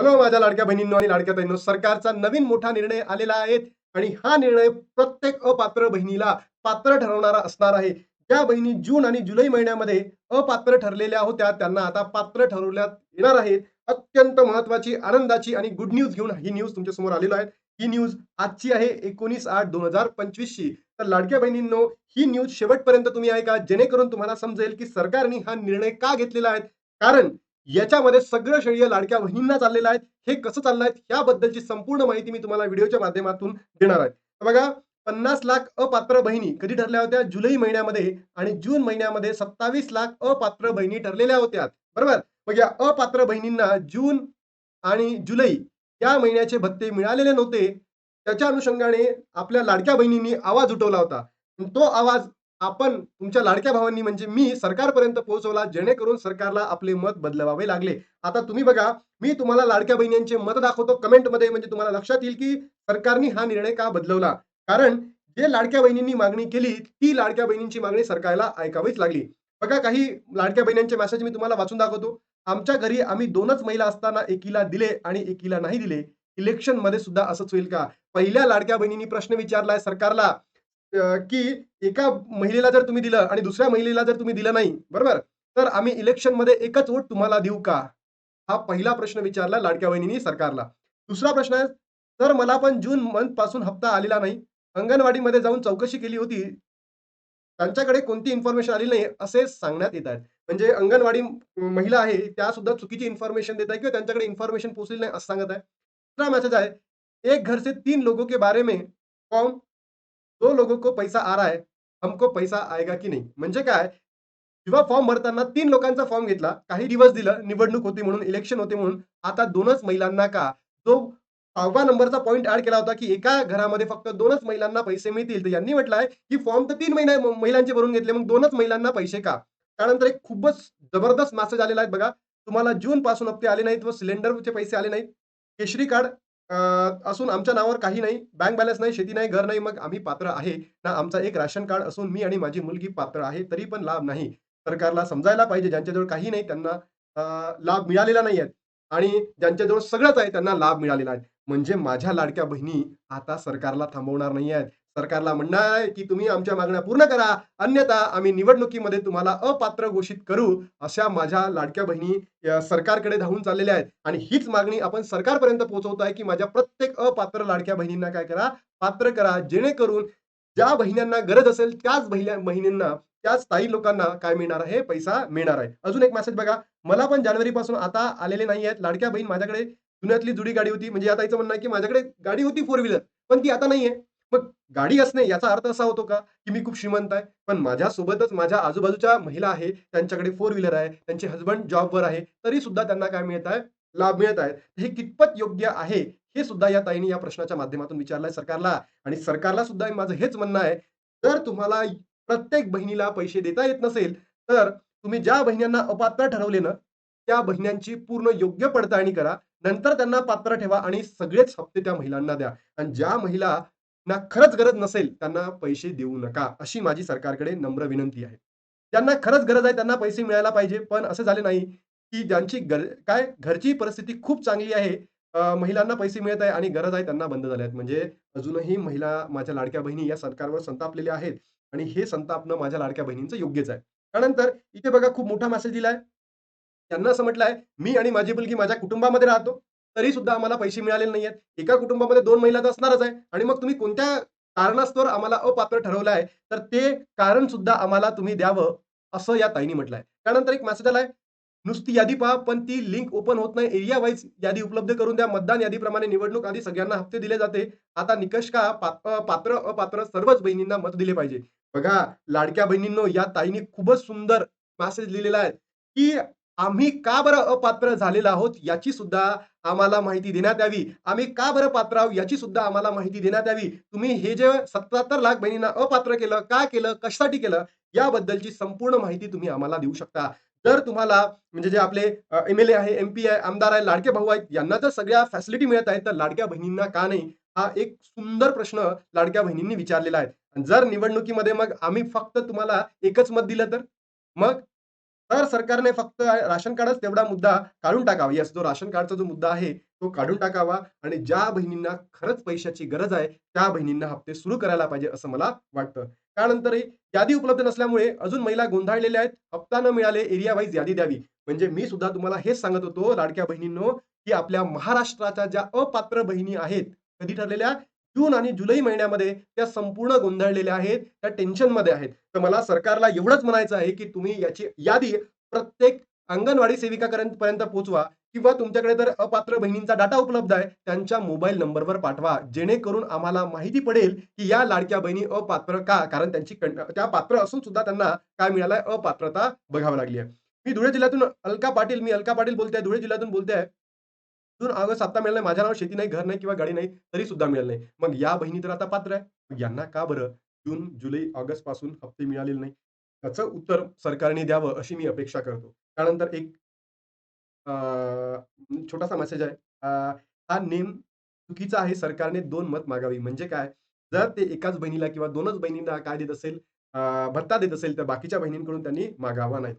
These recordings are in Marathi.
हॅलो माझ्या लाडक्या बहिणींनो आणि लाडक्या बहिणींनो सरकारचा नवीन मोठा निर्णय आलेला आहे आणि हा निर्णय प्रत्येक अपात्र बहिणीला पात्र ठरवणारा असणार आहे. ज्या बहिणी जून आणि जुलै महिन्यामध्ये अपात्र ठरलेल्या होत्या त्यांना आता पात्र ठरवण्यात येणार आहेत अत्यंत महत्वाची आनंदाची आणि गुड न्यूज घेऊन ही न्यूज तुमच्यासमोर आलेलो आहे. ही न्यूज आजची आहे एकोणीस आठ दोन हजार पंचवीस ची तर लाडक्या बहिणींनो ही न्यूज शेवटपर्यंत तुम्ही ऐका जेणेकरून तुम्हाला समजेल की सरकारने हा निर्णय का घेतलेला आहे. कारण याच्यामध्ये सगळं श्रेय लाडक्या बहिणींना चाललेलं आहे हे कसं चाललं आहे याबद्दलची संपूर्ण माहिती मी तुम्हाला व्हिडिओच्या माध्यमातून देणार आहे. बघा पन्नास लाख अपात्र बहिणी कधी ठरल्या होत्या? जुलै महिन्यामध्ये आणि जून महिन्यामध्ये सत्तावीस लाख अपात्र बहिणी ठरलेल्या होत्या. बरोबर? मग या अपात्र बहिणींना जून आणि जुलै या महिन्याचे भत्ते मिळालेले नव्हते. त्याच्या अनुषंगाने आपल्या लाडक्या बहिणींनी आवाज उठवला होता. तो आवाज आपण तुमच्या लाडक्या भावांनी म्हणजे मी सरकारपर्यंत पोहोचवला जेणेकरून सरकारला आपले मत बदलवावे लागले. आता तुम्ही बघा मी तुम्हाला लाडक्या बहिणींचे मत दाखवतो. कमेंटमध्ये म्हणजे तुम्हाला लक्षात येईल की सरकारने हा निर्णय का बदलवला? कारण जे लाडक्या बहिणींनी मागणी केली ती लाडक्या बहिणींची मागणी सरकारला ऐकावीच लागली. बघा काही लाडक्या बहिणींचे मेसेज मी तुम्हाला वाचून दाखवतो. आमच्या घरी आम्ही दोनच महिला असताना एकीला दिले आणि एकीला नाही दिले. इलेक्शनमध्ये सुद्धा असंच होईल का? पहिल्या लाडक्या बहिणींनी प्रश्न विचारलाय सरकारला. की एका महिलेला जर तुम्ही दिलं आणि दुसऱ्या महिलेला जर तुम्ही दिलं नाही बरोबर? तर आम्ही इलेक्शनमध्ये एकच वोट तुम्हाला देऊ का? हा पहिला प्रश्न विचारला लाडक्या वहिनी सरकारला. दुसरा प्रश्न आहे सर मला पण जून मंथपासून हप्ता आलेला नाही. अंगणवाडीमध्ये जाऊन चौकशी केली होती. त्यांच्याकडे कोणती इन्फॉर्मेशन आली नाही? असे सांगण्यात येत आहेत. म्हणजे अंगणवाडी महिला आहे त्या सुद्धा चुकीची इन्फॉर्मेशन देत आहे किंवा त्यांच्याकडे इन्फॉर्मेशन पोहोचली नाही असं सांगत आहे दुसरा मेसेज आहे एक घर से तीन लोगों के बारे में फॉर्म दो लोगों को पैसा आ रहा है हमको पैसा आएगा की नाही? म्हणजे काय? जेव्हा फॉर्म भरताना तीन लोकांचा फॉर्म घेतला काही दिवस दिलं निवडणूक होती म्हणून इलेक्शन होते म्हणून आता दोनच महिलांना का? जो सहावा नंबरचा पॉईंट ऍड केला होता की एका घरामध्ये फक्त दोनच महिलांना पैसे मिळतील. तर यांनी म्हटलंय की फॉर्म तर तीन महिने महिलांचे भरून घेतले मग दोनच महिलांना पैसे का? त्यानंतर एक खूपच जबरदस्त मेसेज आलेला आहे बघा. तुम्हाला जून पासून हप्ते आले नाहीत व सिलेंडरचे पैसे आले नाहीत. केशरी कार्ड असून आमच्या नावावर काही नाही बँक बॅलन्स नाही शेती नाही घर नाही मग आम्ही पात्र आहे ना आमचा एक राशन कार्ड असून मी आणि माझी मुलगी पात्र आहे तरी पण लाभ नाही. सरकारला समजायला पाहिजे ज्यांच्याजवळ काही नाही त्यांना लाभ मिळालेला नाही आहेत. आणि ज्यांच्याजवळ सगळंच आहे त्यांना लाभ मिळालेला आहे. म्हणजे माझ्या लाडक्या बहिणी आता सरकारला थांबवणार नाही आहेत. सरकारला म्हणणार आहे की तुम्ही आमच्या मागण्या पूर्ण करा. अन्यथा आम्ही निवडणुकीमध्ये तुम्हाला अपात्र घोषित करू अशा माझ्या लाडक्या बहिणी सरकारकडे धावून चाललेल्या आहेत. आणि हीच मागणी आपण सरकारपर्यंत पोहोचवत आहे की माझ्या प्रत्येक अपात्र लाडक्या बहिणींना काय करा? पात्र करा. जेणेकरून ज्या बहिण्यांना गरज असेल त्याच बहिण्या बहिणींना त्याच स्थायी लोकांना काय मिळणार आहे? पैसा मिळणार आहे. अजून एक मेसेज बघा. मला पण जानेवारी पासून आता आलेले नाही आहेत. लाडक्या बहीण माझ्याकडे जुन्यातली जुडी गाडी होती. म्हणजे आता याचं म्हणणं आहे की माझ्याकडे गाडी होती फोर व्हीलर पण ती आता नाहीये. मग गाडी असणे याचा अर्थ असा होतो का की मी खूप श्रीमंत आहे पण माझ्यासोबतच माझ्या आजूबाजूच्या महिला आहे त्यांच्याकडे फोर व्हीलर आहे त्यांचे हस्बंड जॉबवर आहे तरी सुद्धा त्यांना काय मिळत आहे? लाभ मिळत आहे. हे कितपत योग्य आहे हे सुद्धा या ताईने या प्रश्नाच्या माध्यमातून विचारलंय सरकारला. आणि सरकारला सुद्धा माझं हेच म्हणणं आहे जर तुम्हाला प्रत्येक बहिणीला पैसे देता येत नसेल तर तुम्ही ज्या बहिणींना अपात्र ठरवले ना त्या बहिण्यांची पूर्ण योग्य पडताळणी करा. नंतर त्यांना पात्र ठेवा आणि सगळेच हप्ते त्या महिलांना द्या. आणि ज्या महिला ना खरंच गरज नसेल त्यांना पैसे देऊ नका अशी माझी सरकारकडे नम्र विनंती आहे. ज्यांना खरंच गरज आहे त्यांना पैसे मिळायला पाहिजे पण असं झाले नाही की ज्यांची गर काय घरची परिस्थिती खूप चांगली आहे महिलांना पैसे मिळत आहे आणि गरज आहे त्यांना बंद झाल्या आहेत म्हणजे अजूनही महिला माझ्या लाडक्या बहिणी या सरकारवर संतापलेल्या आहेत आणि हे संतापणं माझ्या लाडक्या बहिणींचं योग्यच आहे. त्यानंतर इथे बघा खूप मोठा मेसेज दिलाय. त्यांना असं म्हटलंय मी आणि माझी मुलगी माझ्या कुटुंबामध्ये राहतो. तरी सुद्धा आम्हाला पैसे मिळालेले नाही आहेत एका कुटुंबामध्ये दोन महिला तर असणारच आहे. आणि मग तुम्ही कोणत्या कारणास्तव आम्हाला अपात्र ठरवलं आहे? तर ते कारण सुद्धा आम्हाला तुम्ही द्यावं असं या ताईने म्हटलंय. त्यानंतर एक मेसेज आलाय. नुसती यादी पहा पण ती लिंक ओपन होत नाही. एरिया वाईज यादी उपलब्ध करून द्या. मतदान यादीप्रमाणे निवडणूक आधी सगळ्यांना हप्ते दिले जाते. आता निकष का पात्र अपात्र सर्वच बहिणींना मत दिले पाहिजे. बघा लाडक्या बहिणींनो या ताईने खूपच सुंदर मेसेज लिहिलेला आहे. की आम्ही का बरं अपात्र झालेलो आहोत याची सुद्धा आम्हाला माहिती देण्यात यावी. आम्ही का बरं पात्र आहोत याची सुद्धा आम्हाला माहिती देण्यात यावी. तुम्ही हे जे सत्याहत्तर लाख बहिणींना अपात्र केलं का केलं कशासाठी केलं याबद्दलची संपूर्ण माहिती तुम्ही आम्हाला देऊ शकता. जर तुम्हाला म्हणजे जे आपले एम एल ए आहे एमपी आहे आमदार आहे लाडके भाऊ आहेत यांना जर सगळ्या फॅसिलिटी मिळत आहेत तर लाडक्या बहिणींना का नाही? हा एक सुंदर प्रश्न लाडक्या बहिणींनी विचारलेला आहे. जर निवडणुकीमध्ये मग आम्ही फक्त तुम्हाला एकच मत दिलं तर? मग तर सरकारने फक्त राशन कार्डच तेवढा मुद्दा काढून टाकावा. येस, जो राशन कार्डचा जो मुद्दा आहे, तो काढून टाकावा आणि ज्या बहिणींना खरंच पैशाची गरज आहे, त्या बहिणींना हप्ते सुरू करायला पाहिजे, असं मला वाटतं. त्यानंतरही यादी उपलब्ध नसल्यामुळे अजून महिला गोंधळलेल्या आहेत. हप्ता न मिळाले एरिया वाईज यादी द्यावी. म्हणजे मी सुद्धा तुम्हाला हेच सांगत होतो लाडक्या बहिणींनो, की आपल्या महाराष्ट्राच्या ज्या अपात्र बहिणी आहेत, कधी ठरलेल्या? जून आणि जुलै महिन्यामध्ये त्या संपूर्ण गोंधळलेल्या आहेत. त्या टेन्शनमध्ये आहेत. तर मला सरकारला एवढंच म्हणायचं आहे, की तुम्ही याची यादी प्रत्येक अंगणवाडी सेविकापर्यंत पोहोचवा किंवा तुमच्याकडे जर अपात्र बहिणींचा डाटा उपलब्ध आहे, त्यांच्या मोबाईल नंबरवर पाठवा. जेणेकरून आम्हाला माहिती पडेल, की या लाडक्या बहिणी अपात्र का? कारण त्यांची त्या पात्र असून सुद्धा त्यांना काय मिळालंय? अपात्रता बघावं लागली आहे. मी धुळे जिल्ह्यातून अलका पाटील मी अलका पाटील बोलते आहे. धुळे जिल्ह्यातून बोलते आहे. जून, ऑगस्ट आता मिळालं नाही. माझ्या नाव शेती नाही, घर नाही किंवा गाडी नाही, तरी सुद्धा मिळालं नाही. मग या बहिणी तर आता पात्र आहे. मग यांना का बरं जून, जुलै, ऑगस्टपासून हप्ते मिळालेले नाही? त्याचं उत्तर सरकारने द्यावं, अशी मी अपेक्षा करतो. त्यानंतर एक छोटासा मेसेज आहे. हा नेम चुकीचा आहे. सरकारने दोन मत मागावी. म्हणजे काय? जर ते एकाच बहिणीला किंवा दोनच बहिणींना काय देत असेल, भत्ता देत असेल, तर बाकीच्या बहिणींकडून त्यांनी मागावा नाही.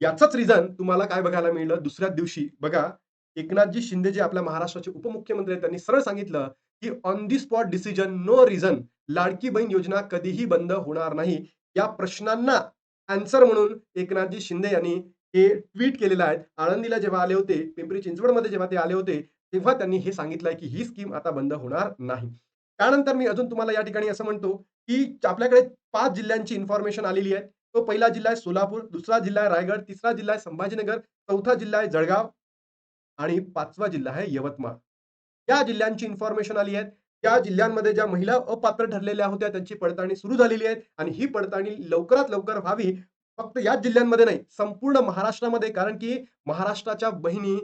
याचंच रिझन तुम्हाला काय बघायला मिळालं दुसऱ्याच दिवशी बघा, एकनाथजी शिंदे जे आपल्या महाराष्ट्राचे उपमुख्यमंत्री आहेत, त्यांनी सरळ सांगितलं, की on the spot decision, no reason Ladki Bahin Yojana कधीही बंद होणार नाही. या प्रश्नांना ॲन्सर म्हणून एकनाथजी शिंदे यांनी हे ट्वीट केलेलं आहे. आळंदीला जेव्हा आले होते, पिंपरी चिंचवडमध्ये जेव्हा ते आले होते, तेव्हा त्यांनी हे सांगितलंय, की ही स्कीम आता बंद होणार नाही. त्यानंतर मी अजून तुम्हाला या ठिकाणी असं म्हणतो, की आपल्याकडे पाच जिल्ह्यांची इन्फॉर्मेशन आलेली आहे. तो पहिला जिल्हा आहे सोलापूर, दुसरा जिल्हा आहे रायगड, तिसरा जिल्हा आहे संभाजीनगर, चौथा जिल्हा आहे जळगाव आणि पाचवा जिल्हा आहे यवतमाळ. या जिल्ह्यांची इन्फॉर्मेशन आली आहे. त्या जिल्ह्यांमध्ये ज्या महिला अपात्र ठरलेल्या होत्या, त्यांची पडताळणी सुरू झालेली आहे आणि ही पडताळणी लवकरात लवकर व्हावी. फक्त याच जिल्ह्यांमध्ये नाही, संपूर्ण महाराष्ट्रामध्ये. कारण की महाराष्ट्राच्या बहिणी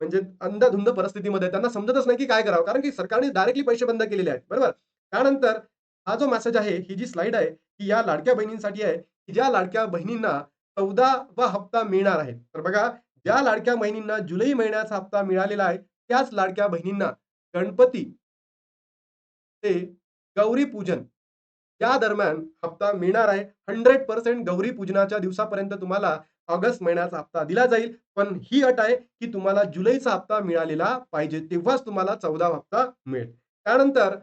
म्हणजे अंधाधुंद परिस्थितीमध्ये त्यांना समजतच नाही, की काय करावं? कारण की सरकारने डायरेक्टली पैसे बंद केलेले आहेत. बरोबर? त्यानंतर हा जो मेसेज आहे, ही जी स्लाइड आहे, ही या लाडक्या बहिणींसाठी आहे, की ज्या लाडक्या बहिणींना 14वा हप्ता मिळणार आहे. तर बघा, ज्या लाडक्या बहिणींना जुलै महिन्याचा हप्ता मिळालेला आहे, त्याच लाडक्या बहिणींना गणपती ते गौरी पूजन या दरम्यान हप्ता मिळणार आहे. हंड्रेड पर्सेंट गौरी पूजनाच्या दिवसापर्यंत तुम्हाला ऑगस्ट महिन्याचा हप्ता दिला जाईल. पण ही अट आहे, की तुम्हाला जुलैचा हप्ता मिळालेला पाहिजे. तेव्हाच तुम्हाला 14वा हप्ता मिळेल. त्यानंतर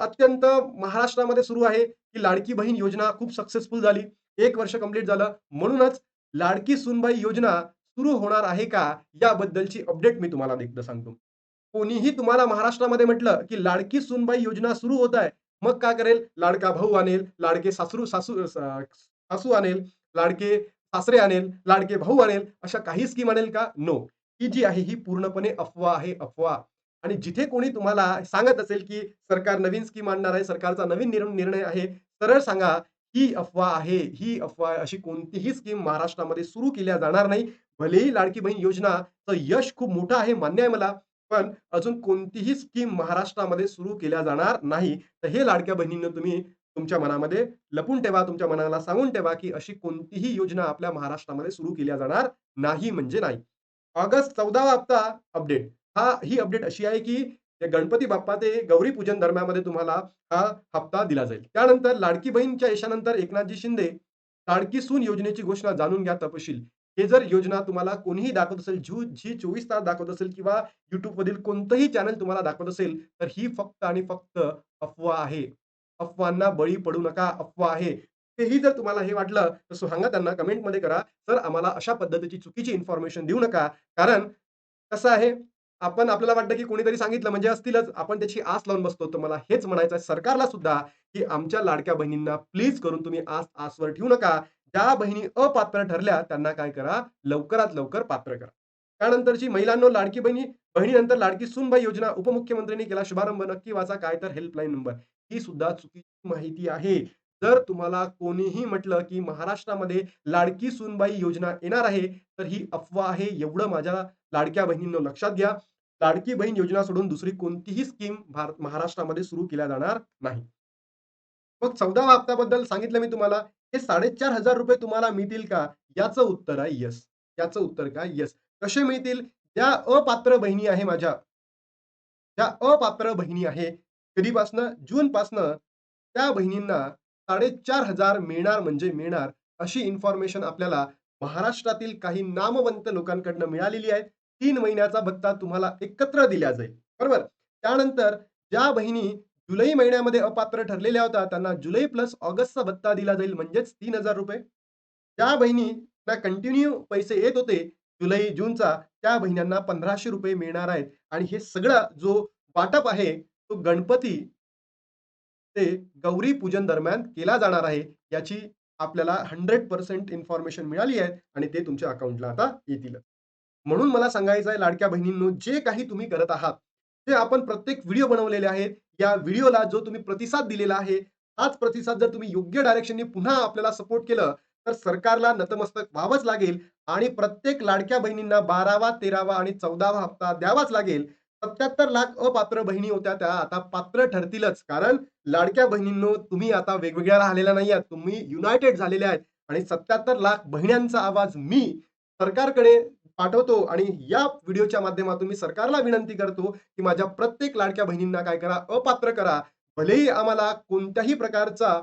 अत्यंत महाराष्ट्रामध्ये सुरू आहे, की लाडकी बहीण योजना खूप सक्सेसफुल झाली. एक वर्ष कंप्लीट झालं. म्हणूनच लाडकी सुनबाई योजना सुरू होणार आहे का? याबद्दलची अपडेट मी तुम्हाला एकदा सांगतो. कोणीही तुम्हाला महाराष्ट्रामध्ये म्हटलं, की लाडकी सुनबाई योजना सुरू होत आहे. मग काय करेल? लाडका भाऊ आणेल, लाडके सासरू सासू सासू आणेल, लाडके सासरे आणेल, लाडके भाऊ आणेल, अशा काही स्कीम आणेल का? नो. ही जी आहे, ही पूर्णपणे अफवा आहे, अफवा. आणि जिथे कोणी तुम्हाला सांगत असेल, की सरकार नवीन स्कीम आणणार आहे, सरकारचा नवीन निर्णय आहे, सरळ सांगा, ही अफवा आहे, ही अफवा अशी कोणतीही स्कीम महाराष्ट्रामध्ये सुरू केल्या जाणार नाही. भलेही लाडकी बहीण योजनाचं यश खूप मोठं आहे, मान्य आहे मला. पण अजून कोणतीही स्कीम महाराष्ट्रामध्ये सुरू केल्या जाणार नाही. तर हे लाडक्या बहिणींना तुम्ही तुमच्या मनामध्ये लपून ठेवा. तुमच्या मनाला सांगून ठेवा, की अशी कोणतीही योजना आपल्या महाराष्ट्रामध्ये सुरू केल्या जाणार नाही म्हणजे नाही. ऑगस्ट 14वा हप्ता अपडेट. हा ही अपडेट अशी आहे, की गणपती बाप्पा ते गौरी पूजन दरम्यानमध्ये तुम्हाला हा हप्ता दिला जाईल. त्यानंतर लाडकी बहीणच्या यशानंतर एकनाथजी शिंदे लाडकी सून योजनेची घोषणा जाणून घ्या तपशील. हे जर योजना तुम्हाला कोणीही दाखवत असेल, जू जी चोवीस तास दाखवत असेल किंवा युट्यूबमधील कोणतंही चॅनल तुम्हाला दाखवत असेल, तर ही फक्त आणि फक्त अफवा आहे. अफवांना बळी पडू नका. अफवा आहे. तेही जर तुम्हाला हे वाटलं, तर सांगा त्यांना कमेंटमध्ये करा, "सर आम्हाला अशा पद्धतीची चुकीची इन्फॉर्मेशन देऊ नका." कारण कसं आहे, आपण आपल्याला वाटतं, की कोणीतरी सांगितलं म्हणजे असतीलच. आपण त्याची आस लावून बसतो. तर मला हेच म्हणायचं आहे सरकारला सुद्धा, की आमच्या लाडक्या बहिणींना प्लीज करून तुम्ही आस आसवर ठेवू नका. ज्या बहिणी अपात्र ठरल्या, त्यांना काय करा, लवकरात लवकर पात्र करा. त्यानंतरची महिलांनो, लाडकी बहिणी बहिणीनंतर लाडकी सुनबाई योजना उपमुख्यमंत्र्यांनी केला शुभारंभ. नक्की वाचा. काय तर हेल्पलाईन नंबर. ही सुद्धा चुकीची माहिती आहे. जर तुम्हाला कोणीही म्हटलं, की महाराष्ट्रामध्ये लाडकी सुनबाई योजना येणार आहे, तर ही अफवा आहे. एवढं माझ्या लाडक्या बहिणींनो लक्षात घ्या. लाडकी बहीण योजना सोडून दुसरी कोणतीही स्कीम भारत महाराष्ट्रामध्ये सुरू केल्या जाणार नाही. मग 14वा हप्त्याबद्दल सांगितलं मी तुम्हाला. हे ₹4,500 तुम्हाला मिळतील का? याचं उत्तर आहे येस. याचं उत्तर काय? येस. कसे मिळतील? ज्या अपात्र बहिणी आहे माझ्या, ज्या अपात्र बहिणी आहे, कधीपासनं? जूनपासनं त्या बहिणींना 4,500 मिळणार म्हणजे मिळणार. अशी इन्फॉर्मेशन आपल्याला महाराष्ट्रातील काही नामवंत लोकांकडनं मिळालेली आहे तीन महिन्याचा भत्ता तुम्हाला एकत्र दिला जाईल बरोबर त्यानंतर ज्या बहिणी जुलै महिन्यामध्ये अपात्र ठरलेल्या होत्या. त्यांना जुलै प्लस ऑगस्टचा भत्ता दिला जाईल म्हणजेच तीन हजार रुपये. ज्या बहिणींना कंटिन्यू पैसे येत होते. जुलै जूनचा त्या बहिण्यांना पंधराशे रुपये मिळणार आहेत. आणि हे सगळा जो वाटप आहे तो गणपती ते गौरी पूजन दरम्यान केला जाणार आहे. याची आपल्याला हंड्रेड पर्सेंट इन्फॉर्मेशन मिळाली आहे आणि ते तुमच्या अकाउंटला आता येतील. म्हणून मला सांगायचं आहे लाडक्या बहिणींनो जे काही तुम्ही करत आहात ते आपण प्रत्येक व्हिडिओ बनवलेले आहेत या व्हिडिओला जो तुम्ही प्रतिसाद दिलेला आहे हाच प्रतिसाद जर तुम्ही योग्य डायरेक्शनने पुन्हा आपल्याला सपोर्ट केलं तर सरकारला नतमस्तक व्हावंच लागेल आणि प्रत्येक लाडक्या बहिणींना बारावा तेरावा आणि चौदावा हप्ता द्यावाच लागेल. सत्याहत्तर लाख अपात्र बहिणी होत्या त्या आता पात्र ठरतीलच. कारण लाडक्या बहिणींनो तुम्ही आता वेगवेगळ्या राहिलेल्या नाही आहात. तुम्ही युनायटेड झालेल्या आहेत. आणि सत्याहत्तर लाख बहिण्यांचा आवाज मी सरकारकडे पाठवतो आणि या व्हिडिओच्या माध्यमातून मी सरकारला विनंती करतो की माझ्या प्रत्येक लाडक्या बहिणींना काय करा अपात्र करा. भलेही आम्हाला कोणत्याही प्रकारचा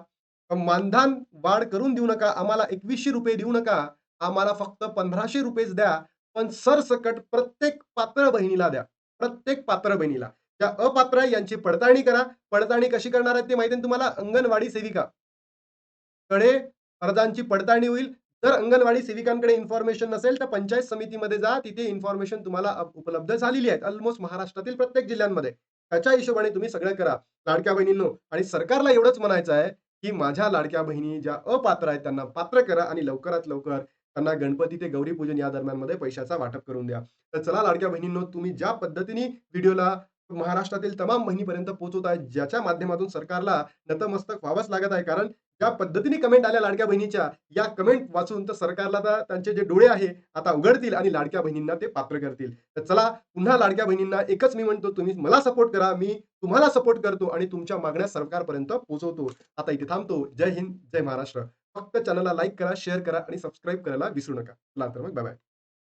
मानधन वाढ करून देऊ नका आम्हाला एकवीसशे रुपये देऊ नका आम्हाला फक्त पंधराशे रुपयेच द्या पण सरसकट प्रत्येक पात्र बहिणीला द्या प्रत्येक पात्र बहिणीला. त्या अपात्र यांची पडताळणी करा. पडताळणी कशी करणार आहे ते माहिती आहे तुम्हाला? अंगणवाडी सेविका. कडे अर्जांची पडताळणी होईल. जर अंगणवाडी सेविकांकडे इन्फॉर्मेशन नसेल तर पंचायत समितीमध्ये जा. तिथे इन्फॉर्मेशन तुम्हाला उपलब्ध झालेली आहेत. ऑलमोस्ट महाराष्ट्रातील प्रत्येक जिल्ह्यांमध्ये. त्याच्या हिशोबाने तुम्ही सगळं करा. लाडक्या बहिणींनो आणि सरकारला एवढंच म्हणायचं आहे की माझ्या लाडक्या बहिणी ज्या अपात्र आहेत त्यांना पात्र करा आणि लवकरात लवकर त्यांना गणपती ते गौरी पूजन या दरम्यानमध्ये पैशाचा वाटप करून द्या. तर चला लाडक्या बहिणींनो तुम्ही ज्या पद्धतीने व्हिडिओला महाराष्ट्रातील तमाम बहिणीपर्यंत पोहोचवत आहे ज्याच्या माध्यमातून सरकारला नतमस्तक व्हावंच लागत आहे. कारण ज्या पद्धतीने कमेंट आल्या लाडक्या बहिणीच्या या कमेंट वाचून तर सरकारला तर त्यांचे जे डोळे आहे आता उघडतील आणि लाडक्या बहिणींना ते पात्र करतील. तर चला पुन्हा लाडक्या बहिणींना एकच मी म्हणतो तुम्ही मला सपोर्ट करा मी तुम्हाला सपोर्ट करतो आणि तुमच्या मागण्या सरकारपर्यंत पोहोचवतो. आता इथे थांबतो. जय हिंद जय महाराष्ट्र. फक्त चॅनलला लाईक करा शेअर करा आणि सबस्क्राईब करायला विसरू नका. चला तर मग बाय